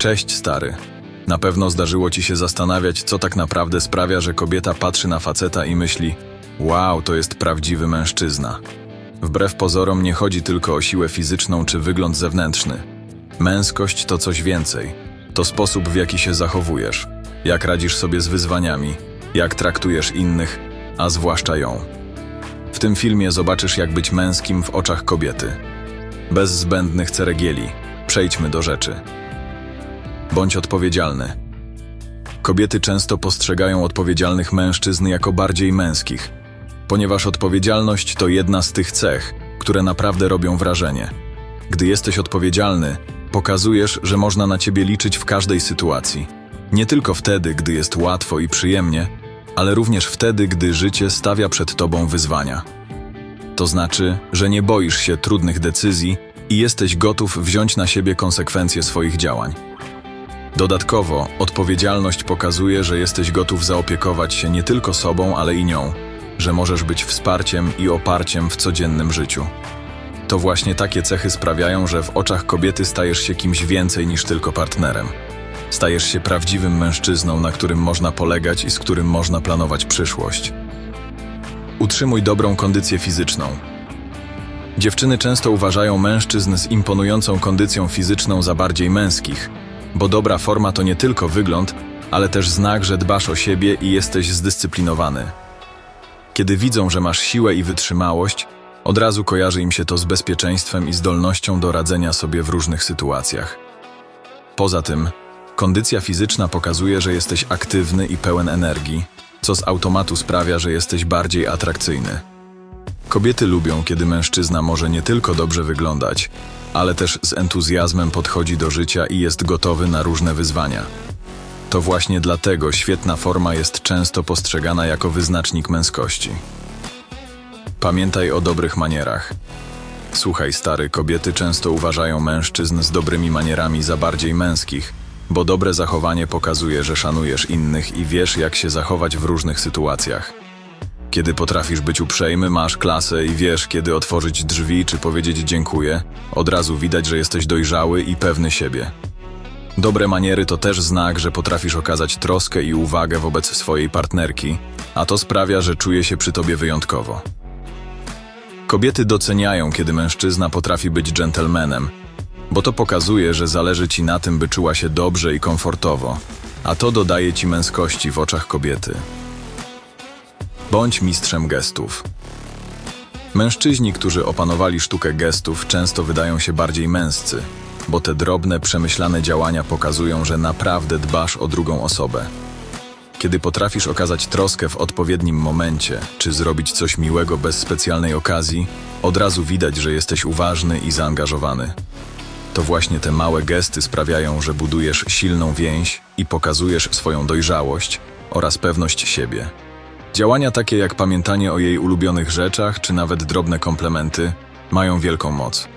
Cześć, stary. Na pewno zdarzyło ci się zastanawiać, co tak naprawdę sprawia, że kobieta patrzy na faceta i myśli: Wow, to jest prawdziwy mężczyzna. Wbrew pozorom nie chodzi tylko o siłę fizyczną czy wygląd zewnętrzny. Męskość to coś więcej. To sposób, w jaki się zachowujesz, jak radzisz sobie z wyzwaniami, jak traktujesz innych, a zwłaszcza ją. W tym filmie zobaczysz, jak być męskim w oczach kobiety. Bez zbędnych ceregieli. Przejdźmy do rzeczy. Bądź odpowiedzialny. Kobiety często postrzegają odpowiedzialnych mężczyzn jako bardziej męskich, ponieważ odpowiedzialność to jedna z tych cech, które naprawdę robią wrażenie. Gdy jesteś odpowiedzialny, pokazujesz, że można na ciebie liczyć w każdej sytuacji. Nie tylko wtedy, gdy jest łatwo i przyjemnie, ale również wtedy, gdy życie stawia przed tobą wyzwania. To znaczy, że nie boisz się trudnych decyzji i jesteś gotów wziąć na siebie konsekwencje swoich działań. Dodatkowo, odpowiedzialność pokazuje, że jesteś gotów zaopiekować się nie tylko sobą, ale i nią, że możesz być wsparciem i oparciem w codziennym życiu. To właśnie takie cechy sprawiają, że w oczach kobiety stajesz się kimś więcej niż tylko partnerem. Stajesz się prawdziwym mężczyzną, na którym można polegać i z którym można planować przyszłość. Utrzymuj dobrą kondycję fizyczną. Dziewczyny często uważają mężczyzn z imponującą kondycją fizyczną za bardziej męskich, bo dobra forma to nie tylko wygląd, ale też znak, że dbasz o siebie i jesteś zdyscyplinowany. Kiedy widzą, że masz siłę i wytrzymałość, od razu kojarzy im się to z bezpieczeństwem i zdolnością do radzenia sobie w różnych sytuacjach. Poza tym, kondycja fizyczna pokazuje, że jesteś aktywny i pełen energii, co z automatu sprawia, że jesteś bardziej atrakcyjny. Kobiety lubią, kiedy mężczyzna może nie tylko dobrze wyglądać, ale też z entuzjazmem podchodzi do życia i jest gotowy na różne wyzwania. To właśnie dlatego świetna forma jest często postrzegana jako wyznacznik męskości. Pamiętaj o dobrych manierach. Słuchaj, stary, kobiety często uważają mężczyzn z dobrymi manierami za bardziej męskich, bo dobre zachowanie pokazuje, że szanujesz innych i wiesz, jak się zachować w różnych sytuacjach. Kiedy potrafisz być uprzejmy, masz klasę i wiesz, kiedy otworzyć drzwi czy powiedzieć dziękuję, od razu widać, że jesteś dojrzały i pewny siebie. Dobre maniery to też znak, że potrafisz okazać troskę i uwagę wobec swojej partnerki, a to sprawia, że czuje się przy tobie wyjątkowo. Kobiety doceniają, kiedy mężczyzna potrafi być dżentelmenem, bo to pokazuje, że zależy ci na tym, by czuła się dobrze i komfortowo, a to dodaje ci męskości w oczach kobiety. Bądź mistrzem gestów. Mężczyźni, którzy opanowali sztukę gestów, często wydają się bardziej męscy, bo te drobne, przemyślane działania pokazują, że naprawdę dbasz o drugą osobę. Kiedy potrafisz okazać troskę w odpowiednim momencie, czy zrobić coś miłego bez specjalnej okazji, od razu widać, że jesteś uważny i zaangażowany. To właśnie te małe gesty sprawiają, że budujesz silną więź i pokazujesz swoją dojrzałość oraz pewność siebie. Działania takie jak pamiętanie o jej ulubionych rzeczach, czy nawet drobne komplementy, mają wielką moc.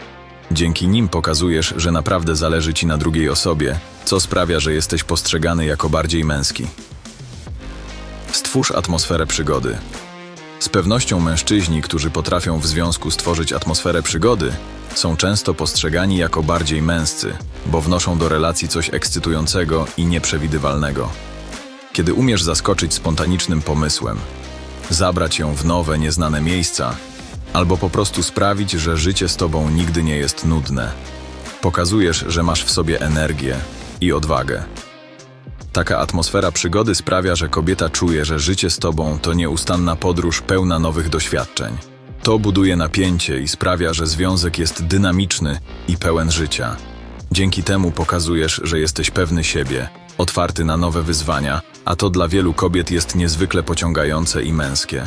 Dzięki nim pokazujesz, że naprawdę zależy ci na drugiej osobie, co sprawia, że jesteś postrzegany jako bardziej męski. Stwórz atmosferę przygody. Z pewnością mężczyźni, którzy potrafią w związku stworzyć atmosferę przygody, są często postrzegani jako bardziej męscy, bo wnoszą do relacji coś ekscytującego i nieprzewidywalnego. Kiedy umiesz zaskoczyć spontanicznym pomysłem, zabrać ją w nowe, nieznane miejsca, albo po prostu sprawić, że życie z tobą nigdy nie jest nudne, pokazujesz, że masz w sobie energię i odwagę. Taka atmosfera przygody sprawia, że kobieta czuje, że życie z tobą to nieustanna podróż pełna nowych doświadczeń. To buduje napięcie i sprawia, że związek jest dynamiczny i pełen życia. Dzięki temu pokazujesz, że jesteś pewny siebie, otwarty na nowe wyzwania, a to dla wielu kobiet jest niezwykle pociągające i męskie.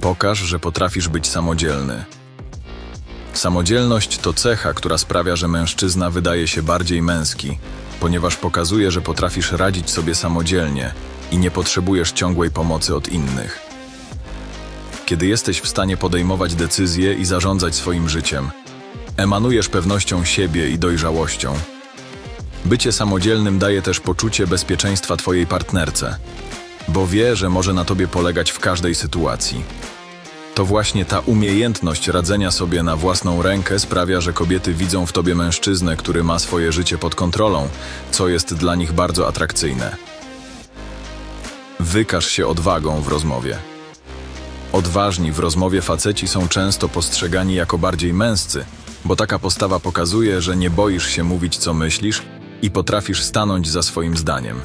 Pokaż, że potrafisz być samodzielny. Samodzielność to cecha, która sprawia, że mężczyzna wydaje się bardziej męski, ponieważ pokazuje, że potrafisz radzić sobie samodzielnie i nie potrzebujesz ciągłej pomocy od innych. Kiedy jesteś w stanie podejmować decyzje i zarządzać swoim życiem, emanujesz pewnością siebie i dojrzałością. Bycie samodzielnym daje też poczucie bezpieczeństwa Twojej partnerce, bo wie, że może na Tobie polegać w każdej sytuacji. To właśnie ta umiejętność radzenia sobie na własną rękę sprawia, że kobiety widzą w tobie mężczyznę, który ma swoje życie pod kontrolą, co jest dla nich bardzo atrakcyjne. Wykaż się odwagą w rozmowie. Odważni w rozmowie faceci są często postrzegani jako bardziej męscy, bo taka postawa pokazuje, że nie boisz się mówić, co myślisz i potrafisz stanąć za swoim zdaniem.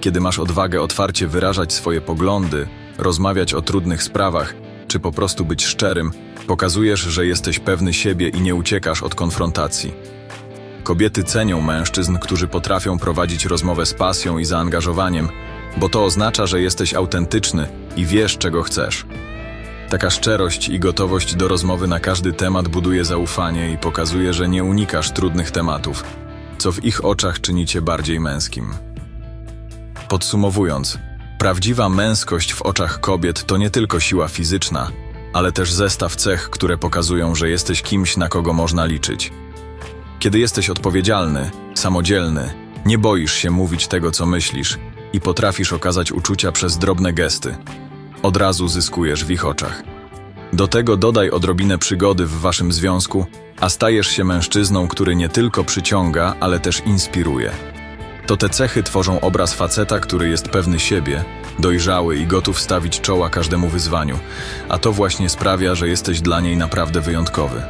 Kiedy masz odwagę otwarcie wyrażać swoje poglądy, rozmawiać o trudnych sprawach, czy po prostu być szczerym, pokazujesz, że jesteś pewny siebie i nie uciekasz od konfrontacji. Kobiety cenią mężczyzn, którzy potrafią prowadzić rozmowę z pasją i zaangażowaniem, bo to oznacza, że jesteś autentyczny i wiesz, czego chcesz. Taka szczerość i gotowość do rozmowy na każdy temat buduje zaufanie i pokazuje, że nie unikasz trudnych tematów, co w ich oczach czyni cię bardziej męskim. Podsumowując, prawdziwa męskość w oczach kobiet to nie tylko siła fizyczna, ale też zestaw cech, które pokazują, że jesteś kimś, na kogo można liczyć. Kiedy jesteś odpowiedzialny, samodzielny, nie boisz się mówić tego, co myślisz i potrafisz okazać uczucia przez drobne gesty, od razu zyskujesz w ich oczach. Do tego dodaj odrobinę przygody w waszym związku, a stajesz się mężczyzną, który nie tylko przyciąga, ale też inspiruje. To te cechy tworzą obraz faceta, który jest pewny siebie, dojrzały i gotów stawić czoła każdemu wyzwaniu, a to właśnie sprawia, że jesteś dla niej naprawdę wyjątkowy.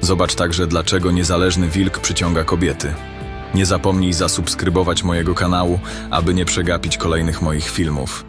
Zobacz także, dlaczego niezależny wilk przyciąga kobiety. Nie zapomnij zasubskrybować mojego kanału, aby nie przegapić kolejnych moich filmów.